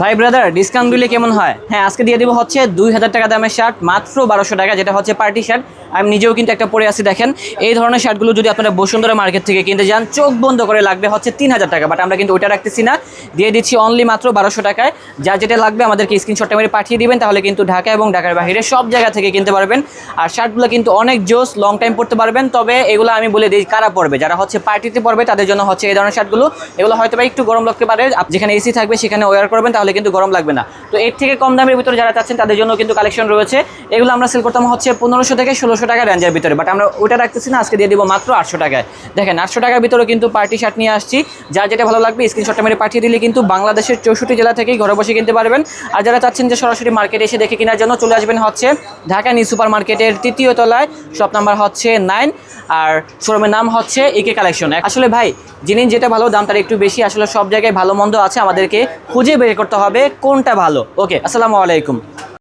ভাই brother discount দিলে কেমন হয়? হ্যাঁ আজকে দিয়ে দিব হচ্ছে দুই হাজার টাকা দামের শার্ট মাত্র বারোশো টাকা, যেটা হচ্ছে পার্টি শার্ট আমি নিজেও কিন্তু একটা পরে আছি, দেখেন। এই ধরনের শার্টগুলো যদি আপনারা বসুন্ধরা মার্কেট থেকে কিনতে যান, চোখ বন্ধ করে লাগবে হচ্ছে তিন হাজার টাকা বাট আমরা কিন্তু ওইটা রাখতেছি না। দিয়ে দিচ্ছি অনলি মাত্র বারোশো টাকায়। যা যেটা লাগবে আমাদেরকে স্ক্রিনশটটা মেরে পাঠিয়ে দিবেন, তাহলে কিন্তু ঢাকা এবং ঢাকার বাইরে সব জায়গা থেকে কিনতে পারবেন। আর শার্টগুলো কিন্তু অনেক জোস লং টাইম পরতে পারবেন, তবে এগুলো আমি বলে দিই কারা পড়বে যারা হচ্ছে পার্টিতে পড়বে তাদের জন্য হচ্ছে এই ধরনের শার্টগুলো এগুলো হয়তো বা একটু গরম লাগতে পারে যেখানে এসি থাকবে, সেখানে ওয়ার করবেন, তাহলে কিন্তু গরম লাগবে না। তো এর থেকে কম দামের ভিতরে যারা চাচ্ছেন, তাদের জন্য কিন্তু কালেকশন রয়েছে। এগুলো আমরা সেল করতাম হচ্ছে পনেরোশো থেকে ষোলোশো টাকা রেঞ্জের ভিতরে। বাট আমরা ওটা রাখতেছি না, আজকে দিয়ে দিব মাত্র আটশো টাকায়। দেখেন, আটশো টাকার ভিতরে কিন্তু পার্টি শার্ট নিয়ে আসছি। যার যেটা ভালো লাগবে স্ক্রিনশটটা মেরে পাঠিয়ে দিলে কিন্তু বাংলাদেশের চৌষট্টি জেলা থেকেই ঘরে বসে কিনতে পারবেন। আর যারা চাচ্ছেন যে সরাসরি মার্কেটে এসে দেখে কেনার জন্য চলে আসবেন হচ্ছে ঢাকা নিউ সুপার মার্কেটের তৃতীয় তলায়। শপ নাম্বার হচ্ছে নাইন আর শোরুমের নাম হচ্ছে একে কালেকশন আসলে ভাই, জিনিস যেটা ভালো, দাম তার একটু বেশি। আসলে সব জায়গায় ভালো, মন্দ আছে, আমাদেরকে খুঁজে বের করতে হবে কোনটা ভালো? ওকে আসসালামু আলাইকুম।